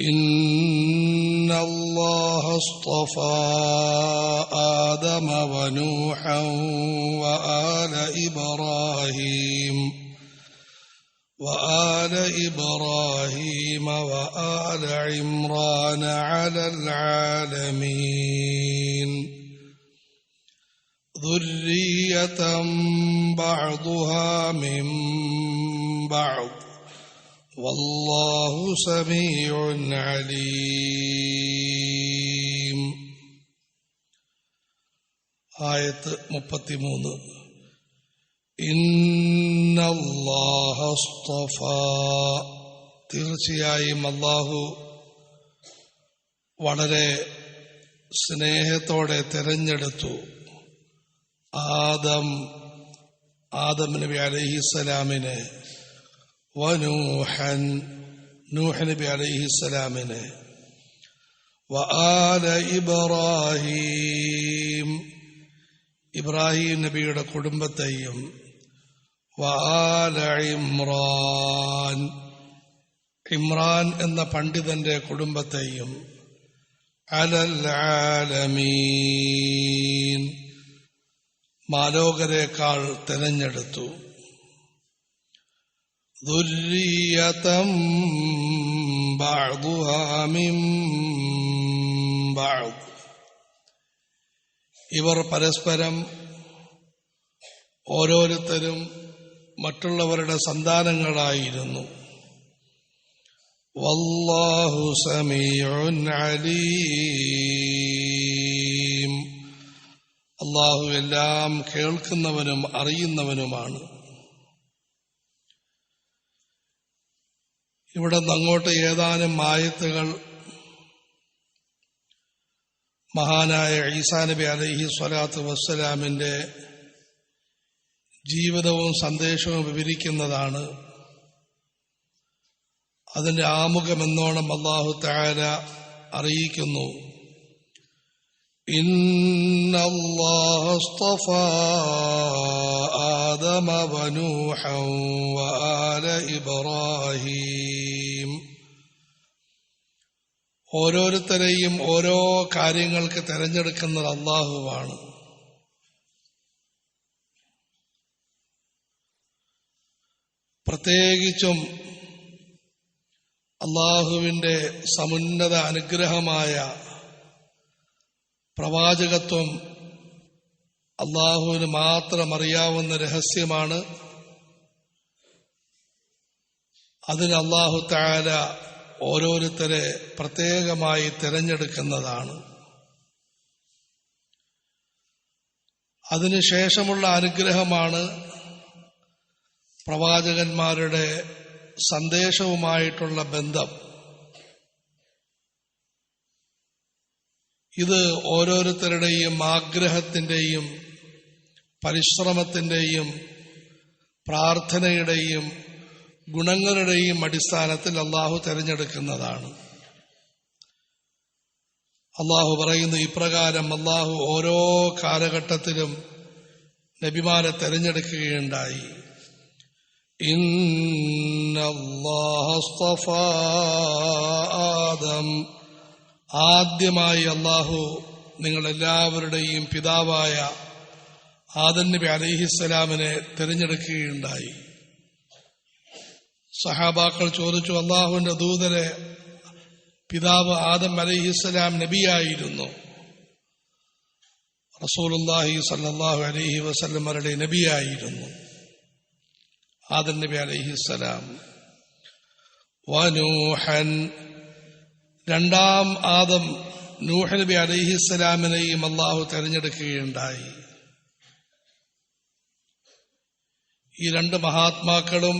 إن الله اصطفى آدم ونوحا وآل إبراهيم وآل إبراهيم وآل عمران على العالمين ذرية بعضها من بعض والله سميع عليم آية മുപ്പത്തിമൂന്ന് إن الله اصطفى തീർച്ചയായും അള്ളാഹു വളരെ സ്നേഹത്തോടെ തിരഞ്ഞെടുത്തു ആദം ആദം നബി അലഹിസലാമിനെ വനൂഹൻ നൂഹ് നബി അലഹിസലാമിനെ വആല ഇബ്രാഹിം ഇബ്രാഹിം നബിയുടെ കുടുംബത്തെയും. വആല ഇമ്രാൻ ഇമ്രാൻ എന്ന പണ്ഡിതന്റെ കുടുംബത്തെയും. അലൽ ആലമീൻ മാലോകരേക്കാൾ തിരഞ്ഞെടുത്തു. ദുര്യതം ഇവർ പരസ്പരം ഓരോരുത്തരും മറ്റുള്ളവരുടെ സന്താനങ്ങളായിരുന്നു. വല്ലാഹു സമീഉൻ അലീം. അള്ളാഹു എല്ലാം കേൾക്കുന്നവനും അറിയുന്നവനുമാണ്. ഇവിടെ അങ്ങോട്ട് ഏതാനും മായത്തുകൾ മഹാനായ ഈസാ നബി അലഹി സ്വലാത്തു വസ്സലാമിന്റെ ജീവിതവും സന്ദേശവും വിവരിക്കുന്നതാണ്. അതിന്റെ ആമുഖമെന്നോണം അള്ളാഹു താര അറിയിക്കുന്നു. إن الله اصطفى آدم ونوحا وآل إبراهيم ഓരോരുത്തരെയും ഓരോ കാര്യങ്ങൾക്ക് തിരഞ്ഞെടുക്കുന്നത് അള്ളാഹുവാണ് പ്രത്യേകിച്ചും അള്ളാഹുവിന്റെ സമുന്നത അനുഗ്രഹമായ പ്രവാചകത്വം അള്ളാഹുവിന് മാത്രം അറിയാവുന്ന രഹസ്യമാണ്. അതിന് അള്ളാഹു താല ഓരോരുത്തരെ പ്രത്യേകമായി തിരഞ്ഞെടുക്കുന്നതാണ്. അതിനുശേഷമുള്ള അനുഗ്രഹമാണ് പ്രവാചകന്മാരുടെ സന്ദേശവുമായിട്ടുള്ള ബന്ധം. ഇത് ഓരോരുത്തരുടെയും ആഗ്രഹത്തിന്റെയും പരിശ്രമത്തിന്റെയും പ്രാർത്ഥനയുടെയും ഗുണങ്ങളുടെയും അടിസ്ഥാനത്തിൽ അള്ളാഹു തിരഞ്ഞെടുക്കുന്നതാണ്. അള്ളാഹു പറയുന്നു ഇപ്രകാരം അള്ളാഹു ഓരോ കാലഘട്ടത്തിലും നബിമാരെ തിരഞ്ഞെടുക്കുകയുണ്ടായി. ആദം ആദ്യമായി അള്ളാഹു നിങ്ങളെല്ലാവരുടെയും പിതാവായ ആദന്നബി അലിഹിസ്സലാമിനെ തിരഞ്ഞെടുക്കുകയുണ്ടായി. സഹാബാക്കൾ ചോദിച്ചു അള്ളാഹുവിന്റെ ദൂതരെ പിതാവ് ആദം അലിഹിസ്സലാം നബിയായിരുന്നു. റസൂലുല്ലാഹി സല്ലാഹു അലഹി വസല്ലമ്മരുടെ നബിയായിരുന്നു ആദം നബി അലഹിസ്സലാം രണ്ടാം ആദം നൂഹ് നബി അലഹിസ്സലാമിനെയും അള്ളാഹു തെരഞ്ഞെടുക്കുകയുണ്ടായി. ഈ രണ്ട് മഹാത്മാക്കളും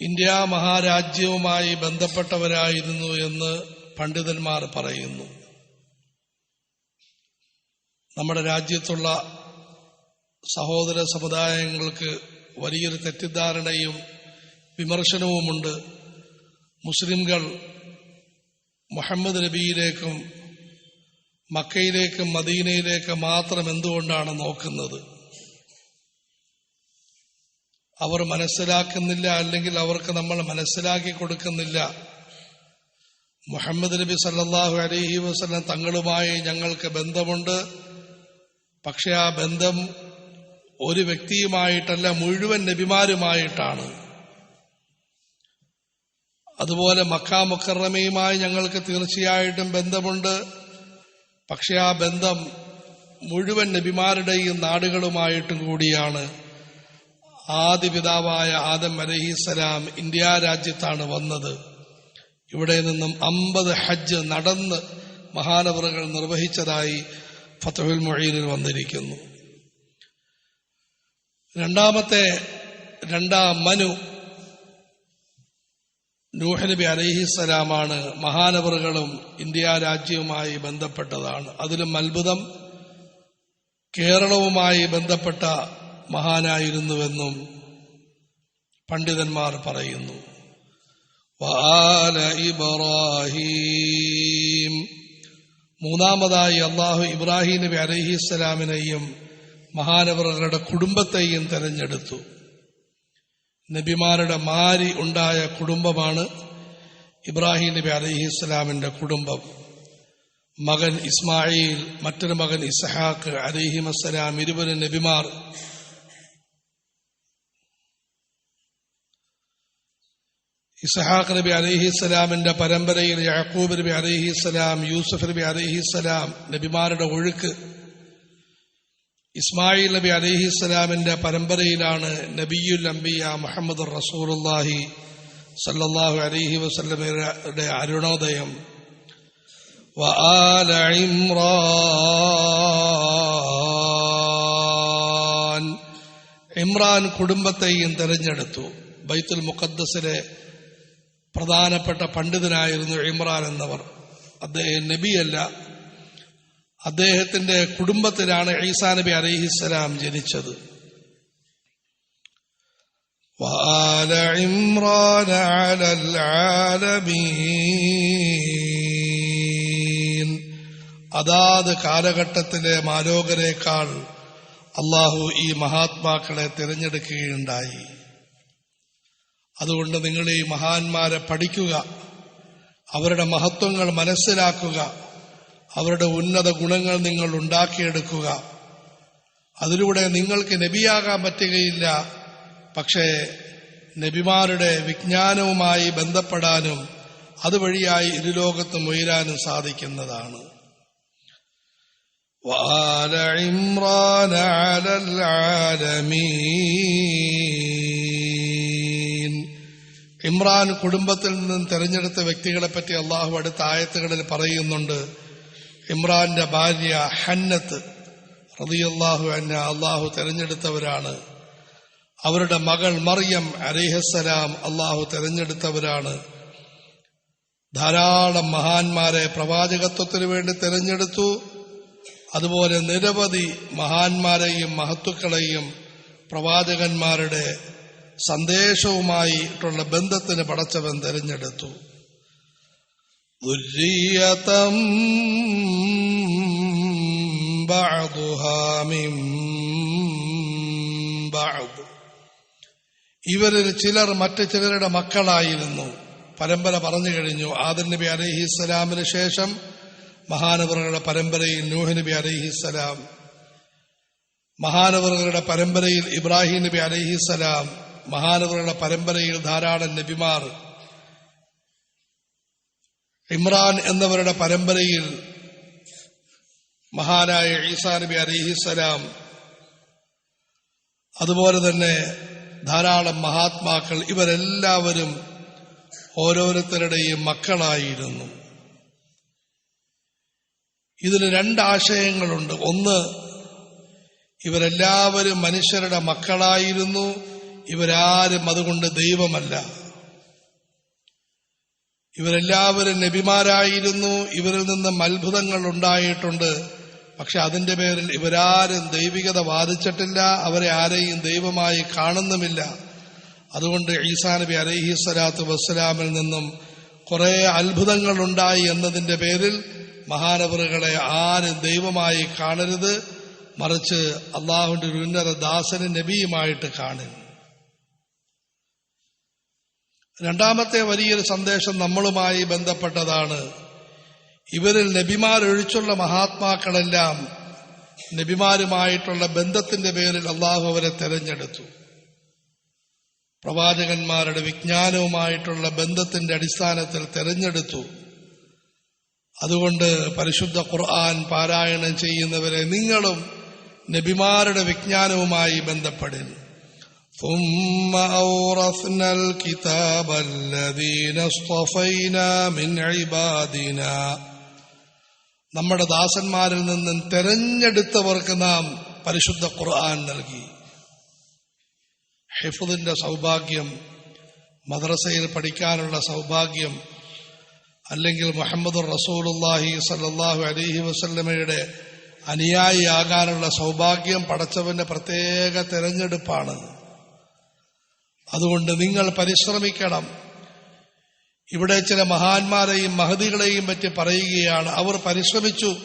ഇന്ത്യ മഹാരാജ്യവുമായി ബന്ധപ്പെട്ടവരായിരുന്നു എന്ന് പണ്ഡിതന്മാർ പറയുന്നു. നമ്മുടെ രാജ്യത്തുള്ള സഹോദര സമുദായങ്ങൾക്ക് വലിയൊരു തെറ്റിദ്ധാരണയും വിമർശനവുമുണ്ട്. മുസ്ലിംകൾ മുഹമ്മദ് നബിയിലേക്കും മക്കയിലേക്കും മദീനയിലേക്കും മാത്രം എന്തുകൊണ്ടാണ് നോക്കുന്നത്? അവർ മനസ്സിലാക്കുന്നില്ല അല്ലെങ്കിൽ അവർക്ക് നമ്മൾ മനസ്സിലാക്കി കൊടുക്കുന്നില്ല. മുഹമ്മദ് നബി സല്ലാഹു അലഹി വസ്ലം തങ്ങളുമായി ഞങ്ങൾക്ക് ബന്ധമുണ്ട്. പക്ഷെ ആ ബന്ധം ഒരു വ്യക്തിയുമായിട്ടല്ല മുഴുവൻ നബിമാരുമായിട്ടാണ്. അതുപോലെ മക്ക മുക്കറമയുമായി ഞങ്ങൾക്ക് തീർച്ചയായിട്ടും ബന്ധമുണ്ട്. പക്ഷെ ആ ബന്ധം മുഴുവൻ നബിമാരുടെയും നാടുകളുമായിട്ടും കൂടിയാണ്. ആദ്യ പിതാവായ ആദം അലഹിസലാം ഇന്ത്യ രാജ്യത്താണ് വന്നത്. ഇവിടെ നിന്നും അമ്പത് ഹജ്ജ് നടന്ന് മഹാനവറുകൾ നിർവഹിച്ചതായി ഫത്തഹുൽ മൊഴീനിൽ വന്നിരിക്കുന്നു. രണ്ടാമത്തെ രണ്ടാം മനു നൂഹ് നബി അലഹിസലാമാണ് മഹാനവറുകളും ഇന്ത്യ രാജ്യവുമായി ബന്ധപ്പെട്ടതാണ്. അതിലും അത്ഭുതം കേരളവുമായി ബന്ധപ്പെട്ട മഹാനായിരുന്നുവെന്നും പണ്ഡിതന്മാർ പറയുന്നു. ഇബ്രാഹിം. മൂന്നാമതായി അള്ളാഹു ഇബ്രാഹിം നബി അലഹിസ്സലാമിനെയും മഹാനവറുകളുടെ കുടുംബത്തെയും തെരഞ്ഞെടുത്തു. നബിമാരുടെ മാരി ഉണ്ടായ കുടുംബമാണ് ഇബ്രാഹിം നബി അലിഹിസ്സലാമിന്റെ കുടുംബം. മകൻ ഇസ്മായിൽ മറ്റൊരു മകൻ ഇസഹാക്ക് അലിഹിം അസ്സലാം ഇരുവരും നബിമാർ. ഇസഹാഖ് നബി അലിഹിസ്സലാമിന്റെ പരമ്പരയിൽ യാക്കൂബ് നബി അലിഹിസ്സലാം യൂസുഫ് നബി അലിഹിസ്സലാം നബിമാരുടെ ഒഴുക്ക് ഇസ്മായിൽ നബി അലിഹിസ്സലാമിന്റെ പരമ്പരയിലാണ് നബിയുൽ അംബിയ മുഹമ്മദ് റസൂലുല്ലാഹി സല്ലല്ലാഹു അലൈഹി വസല്ലമയുടെ അരുണോദയം وآل ഇമ്രാൻ ഇമ്രാൻ കുടുംബത്തെയും തെരഞ്ഞെടുത്തു ബൈത്തുൽ മുഖദ്ദസിലെ പ്രധാനപ്പെട്ട പണ്ഡിതനായിരുന്നു ഇമ്രാൻ എന്നവർ അദ്ദേഹം നബിയല്ല അദ്ദേഹത്തിന്റെ കുടുംബത്തിലാണ് ഈസാ നബി അലൈഹിസ്സലാം ജനിച്ചത് وآل عمران على العالمين അതാത് കാലഘട്ടത്തിലെ മാലോകരേക്കാൾ അള്ളാഹു ഈ മഹാത്മാക്കളെ തിരഞ്ഞെടുക്കുകയുണ്ടായി അതുകൊണ്ട് നിങ്ങൾ ഈ മഹാന്മാരെ പഠിക്കുക അവരുടെ മഹത്വങ്ങൾ മനസ്സിലാക്കുക അവരുടെ ഉന്നത ഗുണങ്ങൾ നിങ്ങൾ ഉണ്ടാക്കിയെടുക്കുക അതിലൂടെ നിങ്ങൾക്ക് നബിയാകാൻ പറ്റുകയില്ല പക്ഷേ നബിമാരുടെ വിജ്ഞാനവുമായി ബന്ധപ്പെടാനും അതുവഴിയായി ഇരുലോകത്തും ഉയരാനും സാധിക്കുന്നതാണ് وآل عمران على العالمين ഇമ്രാൻ കുടുംബത്തിൽ നിന്നും തെരഞ്ഞെടുത്ത വ്യക്തികളെ പറ്റി അള്ളാഹു അടുത്ത ആയത്തുകളിൽ പറയുന്നുണ്ട് ഇമ്രാന്റെ ഭാര്യ ഹന്നത്ത് റതിയല്ലാഹു എന്ന അള്ളാഹു തെരഞ്ഞെടുത്തവരാണ്. അവരുടെ മകൾ മറിയം അലിഹസലാം അള്ളാഹു തെരഞ്ഞെടുത്തവരാണ്. ധാരാളം മഹാന്മാരെ പ്രവാചകത്വത്തിനു വേണ്ടി തെരഞ്ഞെടുത്തു. അതുപോലെ നിരവധി മഹാന്മാരെയും മഹത്തുക്കളെയും പ്രവാചകന്മാരുടെ സന്ദേശവുമായിട്ടുള്ള ബന്ധത്തിന് പടച്ചവൻ തെരഞ്ഞെടുത്തു. ദുര്രിയതം بعضها من بعض ഇവരിൽ ചിലർ മറ്റു ചിലരുടെ മക്കളായിരുന്നു പരമ്പര പറഞ്ഞു കഴിഞ്ഞു ആദർ നബി അലഹിസ്സലാമിന് ശേഷം മഹാനവറുകളുടെ പരമ്പരയിൽ നൂഹ് നബി അലഹിസ്സലാം മഹാനവറുകളുടെ പരമ്പരയിൽ ഇബ്രാഹിം നബി അലഹിസ്സലാം മഹാനവറുകളുടെ പരമ്പരയിൽ ധാരാളം നബിമാർ ഇമ്രാൻ എന്നവരുടെ പരമ്പരയിൽ മഹാനായ ഈസാ നബി അലിഹിസലാം അതുപോലെ തന്നെ ധാരാളം മഹാത്മാക്കൾ ഇവരെല്ലാവരും ഓരോരുത്തരുടെയും മക്കളായിരുന്നു. ഇതിന് രണ്ടാശയങ്ങളുണ്ട് ഒന്ന് ഇവരെല്ലാവരും മനുഷ്യരുടെ മക്കളായിരുന്നു. ഇവരാരും അതുകൊണ്ട് ദൈവമല്ല. ഇവരെല്ലാവരും നബിമാരായിരുന്നു. ഇവരിൽ നിന്നും അത്ഭുതങ്ങൾ ഉണ്ടായിട്ടുണ്ട്. പക്ഷെ അതിന്റെ പേരിൽ ഇവരാരും ദൈവികത വാദിച്ചിട്ടില്ല. അവരെ ആരെയും ദൈവമായി കാണുന്നുമില്ല. അതുകൊണ്ട് ഈസാ നബി അലൈഹി സ്വലാത്തു വസ്സലാമിൽ നിന്നും കുറെ അത്ഭുതങ്ങൾ ഉണ്ടായി എന്നതിന്റെ പേരിൽ മഹാനവറുകളെ ആരും ദൈവമായി കാണരുത്. മറിച്ച് അള്ളാഹുവിന്റെ ഉന്നത ദാസനും നബിയുമായിട്ട് കാണും രണ്ടാമത്തെ വലിയൊരു സന്ദേശം നമ്മളുമായി ബന്ധപ്പെട്ടതാണ്. ഇവരിൽ നബിമാരൊഴിച്ചുള്ള മഹാത്മാക്കളെല്ലാം നബിമാരുമായിട്ടുള്ള ബന്ധത്തിന്റെ പേരിൽ അള്ളാഹു അവരെ തെരഞ്ഞെടുത്തു. പ്രവാചകന്മാരുടെ വിജ്ഞാനവുമായിട്ടുള്ള ബന്ധത്തിന്റെ അടിസ്ഥാനത്തിൽ തെരഞ്ഞെടുത്തു. അതുകൊണ്ട് പരിശുദ്ധ ഖുർആൻ പാരായണം ചെയ്യുന്നവരെ നിങ്ങളും നബിമാരുടെ വിജ്ഞാനവുമായി ബന്ധപ്പെടുന്നു ثم أورثنا الكتاب الذين اصطفينا من عبادنا നമ്മുടെ ദാസന്മാരിൽ നിന്നും തെരഞ്ഞെടുത്തവർക്ക് നാം പരിശുദ്ധ ഖുർആൻ നൽകി ഹിഫുദിന്റെ സൗഭാഗ്യം മദ്രസയിൽ പഠിക്കാനുള്ള സൗഭാഗ്യം അല്ലെങ്കിൽ മുഹമ്മദ് റസൂലുല്ലാഹി സല്ലാഹു അലഹി വസല്ലമയുടെ അനുയായിയാകാനുള്ള സൗഭാഗ്യം പടച്ചവന്റെ പ്രത്യേക തെരഞ്ഞെടുപ്പാണ് അതുകൊണ്ട് നിങ്ങൾ പരിശ്രമിക്കണം. ഇവിടെ ചില മഹാന്മാരെയും മഹതികളെയും പറ്റി പറയുകയാണ്. അവർ പരിശ്രമിച്ചു.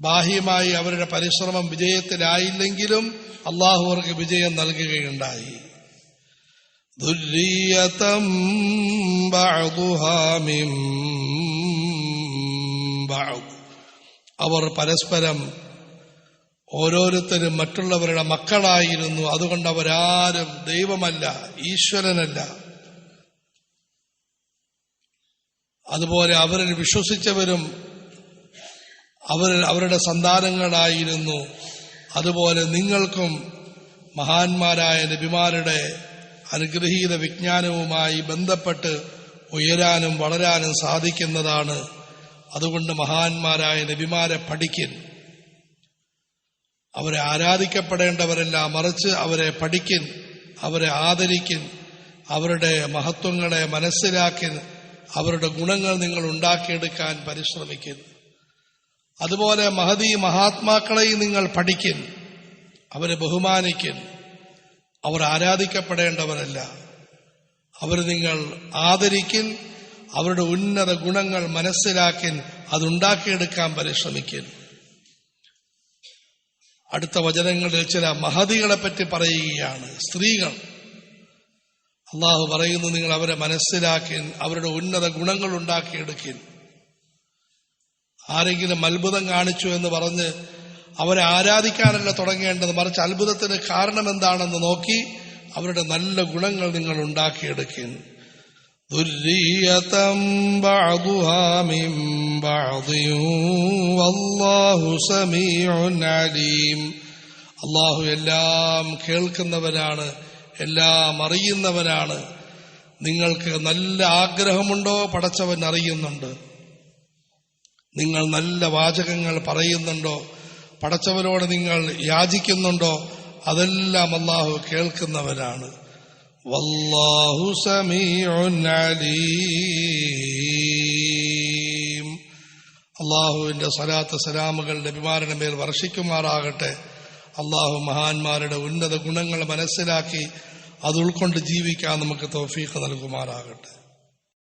ബാഹ്യമായി അവരുടെ പരിശ്രമം വിജയത്തിലായില്ലെങ്കിലും അള്ളാഹു അവർക്ക് വിജയം നൽകുകയുണ്ടായി. അവർ പരസ്പരം ഓരോരുത്തരും മറ്റുള്ളവരുടെ മക്കളായിരുന്നു. അതുകൊണ്ട് അവരാരും ദൈവമല്ല ഈശ്വരനല്ല. അതുപോലെ അവരിൽ വിശ്വസിച്ചവരും അവർ അവരുടെ സന്താനങ്ങളായിരുന്നു. അതുപോലെ നിങ്ങൾക്കും മഹാന്മാരായ നബിമാരുടെ അനുഗ്രഹീത വിജ്ഞാനവുമായി ബന്ധപ്പെട്ട് ഉയരാനും വളരാനും സാധിക്കുന്നതാണ്. അതുകൊണ്ട് മഹാന്മാരായ നബിമാരെ പഠിക്കൻ അവരെ ആരാധിക്കപ്പെടേണ്ടവരല്ല മറിച്ച് അവരെ പഠിക്കൻ അവരെ ആദരിക്കൻ അവരുടെ മഹത്വങ്ങളെ മനസ്സിലാക്കൻ അവരുടെ ഗുണങ്ങൾ നിങ്ങൾ ഉണ്ടാക്കിയെടുക്കാൻ പരിശ്രമിക്കുന്നു അതുപോലെ മഹതി മഹാത്മാക്കളെയും നിങ്ങൾ പഠിക്കൻ അവരെ ബഹുമാനിക്കൻ. അവർ ആരാധിക്കപ്പെടേണ്ടവരല്ല. അവർ നിങ്ങൾ ആദരിക്കൻ അവരുടെ ഉന്നത ഗുണങ്ങൾ മനസ്സിലാക്കൻ അതുണ്ടാക്കിയെടുക്കാൻ പരിശ്രമിക്കൻ. അടുത്ത വചനങ്ങളിൽ ചില മഹതികളെ പറ്റി പറയുകയാണ്. സ്ത്രീകൾ. അള്ളാഹു പറയുന്നു നിങ്ങൾ അവരെ മനസ്സിലാക്കി അവരുടെ ഉന്നത ഗുണങ്ങൾ ഉണ്ടാക്കിയെടുക്കി ആരെങ്കിലും അത്ഭുതം കാണിച്ചു എന്ന് പറഞ്ഞ് അവരെ ആരാധിക്കാനല്ല തുടങ്ങേണ്ടത് മറിച്ച് അത്ഭുതത്തിന് കാരണം എന്താണെന്ന് നോക്കി അവരുടെ നല്ല ഗുണങ്ങൾ നിങ്ങൾ ഉണ്ടാക്കിയെടുക്കുന്നു ذرية بعضها من بعض والله سميع عليم അള്ളാഹു എല്ലാം കേൾക്കുന്നവനാണ് എല്ലാം അറിയുന്നവനാണ് നിങ്ങൾക്ക് നല്ല ആഗ്രഹമുണ്ടോ പടച്ചവൻ അറിയുന്നുണ്ട് നിങ്ങൾ നല്ല വാചകങ്ങൾ പറയുന്നുണ്ടോ പടച്ചവനോട് നിങ്ങൾ യാചിക്കുന്നുണ്ടോ അതെല്ലാം അള്ളാഹു കേൾക്കുന്നവനാണ് വല്ലാഹു സമീഉൻ അലീം. അള്ളാഹുവിന്റെ സലാത്ത് സലാമുകൾ നബിമാരുടെ മേൽ വർഷിക്കുമാറാകട്ടെ. അള്ളാഹു മഹാന്മാരുടെ ഉന്നത ഗുണങ്ങൾ മനസ്സിലാക്കി അത് ഉൾക്കൊണ്ട് ജീവിക്കാൻ നമുക്ക് തൗഫീഖ് നൽകുമാറാകട്ടെ.